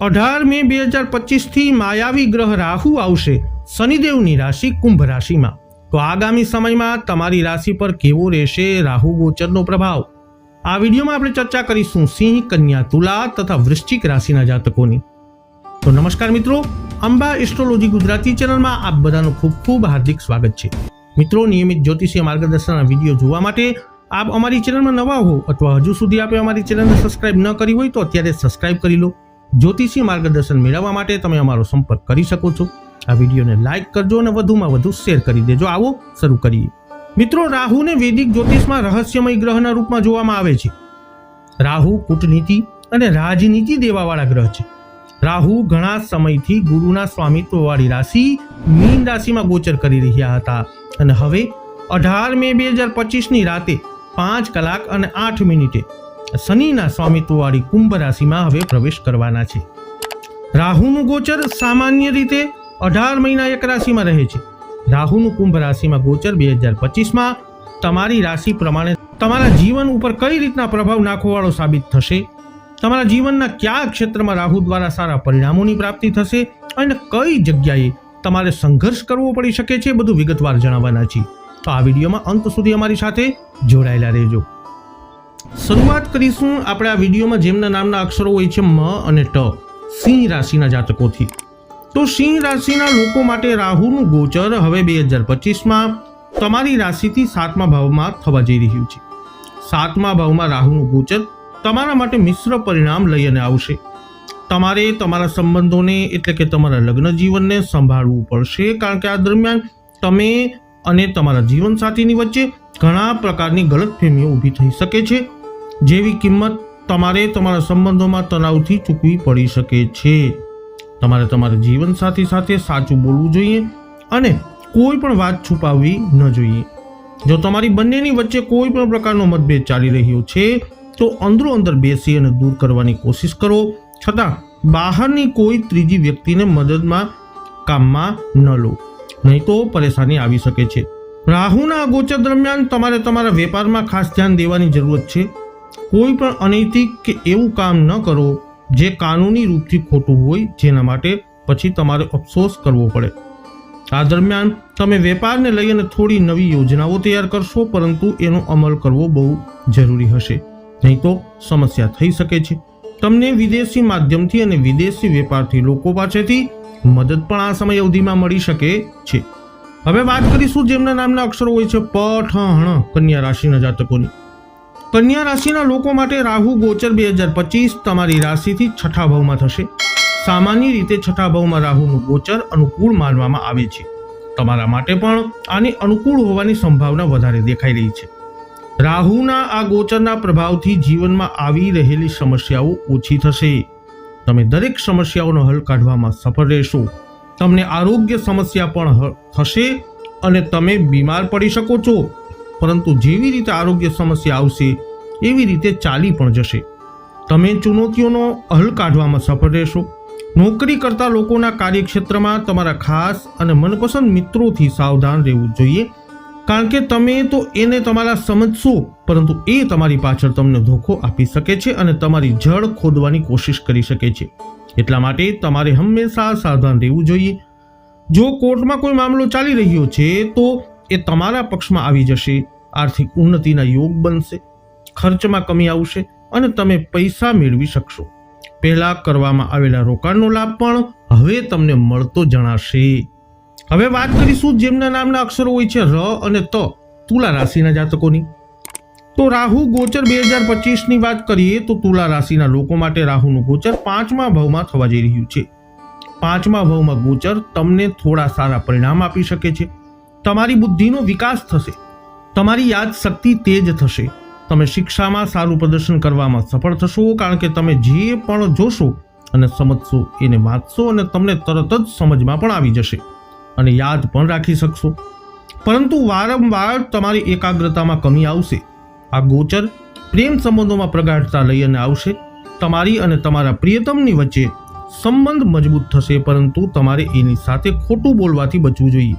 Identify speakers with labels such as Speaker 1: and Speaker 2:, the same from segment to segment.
Speaker 1: અઢાર મે બે હજાર પચીસથી માયાવી ગ્રહ રાહુ આવશે. શનિદેવની રાશિ કુંભ રાશિમાં. તો આગામી સમયમાં તમારી રાશિ પર કેવો રહેશે રાહુ ગોચરનો પ્રભાવ? આ વિડીયોમાં આપણે ચર્ચા કરીશું સિંહ, કન્યા, તુલા તથા વૃશ્ચિક રાશિના જાતકોની. તો નમસ્કાર મિત્રો, અંબા એસ્ટ્રોલોજી ગુજરાતી ચેનલમાં આપ બધાનું ખૂબ ખૂબ હાર્દિક સ્વાગત છે. મિત્રો, નિયમિત જ્યોતિષીય માર્ગદર્શનના વીડિયો જોવા માટે આપ અમારી ચેનલમાં નવા હો અથવા હજુ સુધી આપે અમારી ચેનલને સબસ્ક્રાઇબ ન કરી હોય તો અત્યારે સબસ્ક્રાઇબ કરી લો. જ્યોતિષી માર્ગદર્શન મેળવવા માટે તમે અમારો સંપર્ક કરી શકો છો. આ વિડીયોને લાઇક કરજો અને વધુમાં વધુ શેર કરી દેજો. આવો શરૂ કરીએ. મિત્રો, રાહુને વૈદિક જ્યોતિષમાં રહસ્યમય ગ્રહના રૂપમાં જોવામાં આવે છે. રાહુ કૂટનીતિ અને રાજનીતિ દેવાવાળા ગ્રહ છે. રાહુ ઘણા સમયથી ગુરુના સ્વામિત્વવાળી રાશિ મીન રાશિમાં ગોચર કરી રહ્યા હતા. અને હવે અઢાર મે બે હજાર પચીસની રાતે પાંચ કલાક અને આઠ મિનિટે શનિના સ્વામિત્વવાળી કુંભ રાશિમાં હવે પ્રવેશ કરવાના છે. રાહુનું ગોચર સામાન્ય રીતે અઢાર મહિના એક રાશિમાં રહે છે. રાહુનું કુંભ રાશિમાં ગોચર બે હજાર પચીસમાં તમારી રાશિ પ્રમાણે તમારા જીવન ઉપર કઈ રીતના પ્રભાવ નાખવાવાળો સાબિત થશે? તમારા જીવનના કયા ક્ષેત્રમાં રાહુ દ્વારા સારા પરિણામોની પ્રાપ્તિ થશે? અને કઈ જગ્યાએ તમારે સંઘર્ષ કરવો પડી શકે છે? બધું વિગતવાર જણાવવાના છીએ. તો આ વિડીયોમાં અંત સુધી અમારી સાથે જોડાયેલા રહેજો. શરૂઆત કરીશું આપણે આ વિડીયોમાં જેમના નામના અક્ષરો હોય છે મ અને ટ, સિંહ રાશિના જાતકોથી. તો સિંહ રાશિના લોકો માટે રાહુનું ગોચર હવે બે હજાર પચીસમાં તમારી રાશિથી સાતમા ભાવમાં થવા જઈ રહ્યું છે. સાતમા ભાવમાં રાહુનું ગોચર તમારા માટે મિશ્ર પરિણામ લઈને આવશે. તમારે તમારા સંબંધોને એટલે કે તમારા લગ્ન જીવનને સંભાળવું પડશે કારણ કે આ દરમિયાન તમે અને તમારા જીવનસાથીની વચ્ચે ઘણા પ્રકારની ગલતફહેમીઓ ઊભી થઈ શકે છે. જેવી કિંમત તમારે તમારા સંબંધોમાં તણાવથી ચૂકવી પડી શકે છે. તમારે તમારા જીવનસાથી સાથે સાચું બોલવું જોઈએ અને કોઈ પણ વાત છુપાવવી ન જોઈએ. જો તમારી બંનેની વચ્ચે કોઈ પણ પ્રકારનો મતભેદ ચાલી રહ્યો છે, તો અંદરો અંદર બેસી અને દૂર કરવાની કોશિશ કરો. છતાં, બહારની કોઈ ત્રીજી વ્યક્તિને મદદમાં, કામમાં ન લો. નહીં તો પરેશાની આવી શકે છે. રાહુના ગોચર દરમિયાન તમારે તમારા વેપારમાં ખાસ ધ્યાન દેવાની જરૂરત છે. કોઈ પણ અનૈતિક કે એવું કામ ન કરો જે કાનૂની રૂપથી ખોટું હોય જેના માટે પછી તમારે અફસોસ કરવો પડે. આ દરમિયાન તમે વેપારને લઈ અને થોડી નવી યોજનાઓ તૈયાર કરશો, પરંતુ એનો અમલ કરવો બહુ જરૂરી હશે. નહીં તો સમસ્યા થઈ શકે છે. તમને વિદેશી માધ્યમથી અને વિદેશી વેપારથી લોકો પાસેથી મદદ પણ આ સમય અવધિમાં મળી શકે છે. હવે વાત કરીશું જેમના નામના અક્ષરો હોય છે પ ઠ હણ કન્યા રાશિના જાતકોની. કન્યા રાશિના લોકો માટે રાહુ ગોચર બે હજાર પચીસ તમારી રાશિથી છઠ્ઠા ભાવમાં થશે. સામાન્ય રીતે છઠ્ઠા ભાવમાં રાહુનું ગોચર અનુકૂળ માનવામાં આવે છે. તમારા માટે પણ આની અનુકૂળ હોવાની સંભાવના વધારે દેખાઈ રહી છે. રાહુના આ ગોચરના પ્રભાવથી જીવનમાં આવી રહેલી સમસ્યાઓ ઓછી થશે. તમે દરેક સમસ્યાઓનો હલ કાઢવામાં સફળ રહેશો. તમને આરોગ્ય સમસ્યા પણ થશે અને તમે બીમાર પડી શકો છો. પરંતુ જેવી રીતે આરોગ્ય સમસ્યા આવશે, એવી રીતે ચાલી પણ જશે. તમે ચુનૌતીઓનો હલ કાઢવામાં સફળ રહેશો. નોકરી કરતા લોકોના કાર્યક્ષેત્રમાં તમારા ખાસ અને મનપસંદ મિત્રોથી સાવધાન રહેવું જોઈએ. કારણ કે તમે તો એને તમારા સમજશો, પરંતુ એ તમારી પાછળ તમને ધોખો આપી શકે છે અને તમારી જળ ખોદવાની કોશિશ કરી શકે છે. એટલા માટે તમારે હંમેશા સાવધાન રહેવું જોઈએ. જો કોર્ટમાં કોઈ મામલો ચાલી રહ્યો છે, તો એ તમારા પક્ષમાં આવી જશે, આર્થિક ઉન્નતિના યોગ બનશે, ખર્ચમાં કમી આવશે અને તમે પૈસા મેળવી શકશો. પહેલાં કરવામાં આવેલા રોકાણનો લાભ પણ હવે તમને મળતો જણાશે. હવે વાત કરીશું જેમના નામના અક્ષરો હોય છે ર અને ત, તુલા રાશિના જાતકોની. તો રાહુ ગોચર બે હજાર પચીસની વાત કરીએ તો તુલા રાશિના લોકો માટે રાહુનું ગોચર પાંચમા ભાવમાં થવા જઈ રહ્યું છે. પાંચમા ભાવમાં ગોચર તમને થોડા સારા પરિણામ આપી શકે છે. તમારી બુદ્ધિનો વિકાસ થશે. તમારી યાદ શક્તિ તેજ થશે. તમે શિક્ષામાં સારું પ્રદર્શન કરવામાં સફળ થશો, કારણ કે તમે જે પણ જોશો અને સમજશો, એને વાંચશો અને તમને તરત જ સમજમાં પણ આવી જશે. અને યાદ પણ રાખી શકશો. પરંતુ વારંવાર તમારી એકાગ્રતામાં કમી આવશે. આ ગોચર પ્રેમ સંબંધોમાં પ્રગાઢતા લઈને આવશે. તમારી અને તમારા પ્રિયતમની વચ્ચે સંબંધ મજબૂત થશે, પરંતુ તમારે એની સાથે ખોટું બોલવાથી બચવું જોઈએ.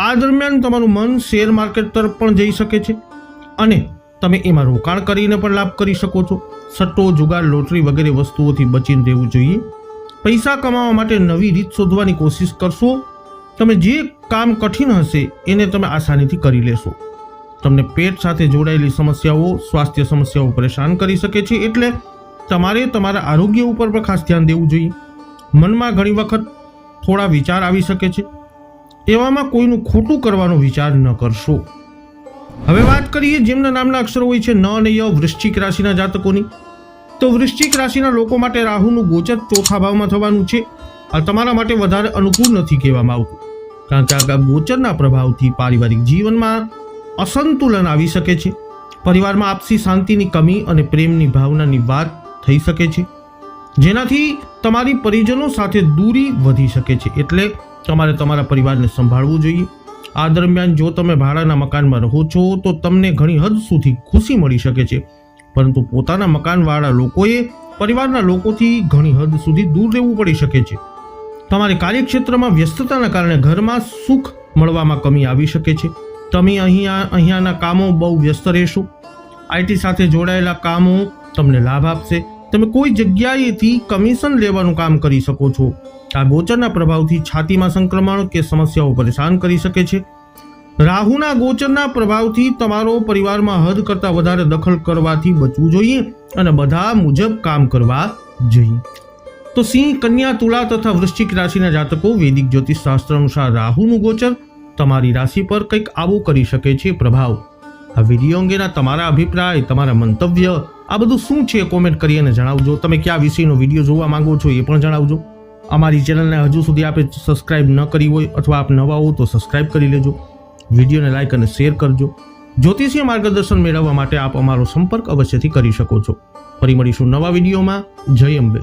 Speaker 1: આ દરમિયાન તમારું મન શેર માર્કેટ તરફ પણ જઈ શકે છે અને તમે એમાં રોકાણ કરીને પણ લાભ કરી શકો છો. સટ્ટો, જુગાર, લોટરી વગેરે વસ્તુઓથી બચીને રહેવું જોઈએ. પૈસા કમાવા માટે નવી રીત શોધવાની કોશિશ કરશો. તમે જે કામ કઠિન હશે એને તમે આસાનીથી કરી લેશો. તમને પેટ સાથે જોડાયેલી સમસ્યાઓ, સ્વાસ્થ્ય સમસ્યાઓ પરેશાન કરી શકે છે એટલે તમારે તમારા આરોગ્ય ઉપર પણ ખાસ ધ્યાન દેવું જોઈએ. મનમાં ઘણી વખત થોડા વિચાર આવી શકે છે. એવામાં કોઈનું ખોટું કરવાનો વિચાર ન કરશો. હવે વાત કરીએ જેમના નામના અક્ષરો હોય છે ન અને ય વૃશ્ચિક રાશિના જાતકોની. તો વૃશ્ચિક રાશિના લોકો માટે રાહુનું ગોચર ચોથા ભાવમાં થવાનું છે. આ તમારા માટે વધારે અનુકૂળ નથી કહેવામાં આવતું. કારણ કે આ ગોચરના પ્રભાવથી પારિવારિક જીવનમાં અસંતુલન આવી શકે છે. પરિવારમાં આપસી શાંતિની કમી અને પ્રેમની ભાવનાની વાત થઈ શકે છે. જેનાથી તમારી પરિજનો સાથે દૂરી વધી શકે છે. એટલે તમારે તમારા પરિવારને સંભાળવું જોઈએ. આ દરમિયાન જો તમે ભાડાના મકાનમાં રહો છો, તો તમને ઘણી હદ સુધી ખુશી મળી શકે છે. પરંતુ પોતાના મકાનવાળા લોકોએ પરિવારના લોકોથી ઘણી હદ સુધી દૂર રહેવું પડી શકે છે. તમારે કાર્યક્ષેત્રમાં વ્યસ્તતાના કારણે ઘરમાં સુખ મળવામાં કમી આવી શકે છે. તમે અહીંયા, અહીંયાના કામો બહુ વ્યસ્ત રહેશો. આઈટી સાથે જોડાયેલા કામો તમને લાભ આપશે. તમે કોઈ જગ્યાએથી કમિશન લેવાનું કામ કરી શકો છો. આ ગોચરના પ્રભાવથી છાતીમાં સંક્રમણ કે સમસ્યાઓ પરેશાન કરી શકે છે. રાહુના ગોચરના પ્રભાવથી તમારો પરિવારમાં હદ કરતાં વધારે દખલ કરવાથી બચવું જોઈએ અને બધા મુજબ કામ કરવા જોઈએ. તો સિંહ, કન્યા, તુલા તથા વૃશ્ચિક રાશિના જાતકો વૈદિક જ્યોતિષ શાસ્ત્ર અનુસાર રાહુનું ગોચર તમારી રાશિ પર કંઈક આવું કરી શકે છે પ્રભાવ. આ વીડિયો અંગેના તમારા અભિપ્રાય, તમારા મંતવ્ય, આ બધું શું છે કોમેન્ટ કરી અને જણાવજો. તમે કયા વિષયનો વીડિયો જોવા માંગો છો એ પણ જણાવજો. અમારી ચેનલને હજુ સુધી આપે સબસ્ક્રાઇબ ન કરી હોય અથવા આપ નવા હો તો સબસ્ક્રાઇબ કરી લેજો. વિડીયોને લાઇક અને શેર કરજો. જ્યોતિષીય માર્ગદર્શન મેળવવા માટે આપ અમારો સંપર્ક અવશ્યથી કરી શકો છો. ફરી મળીશું નવા વિડીયોમાં. જય અંબે.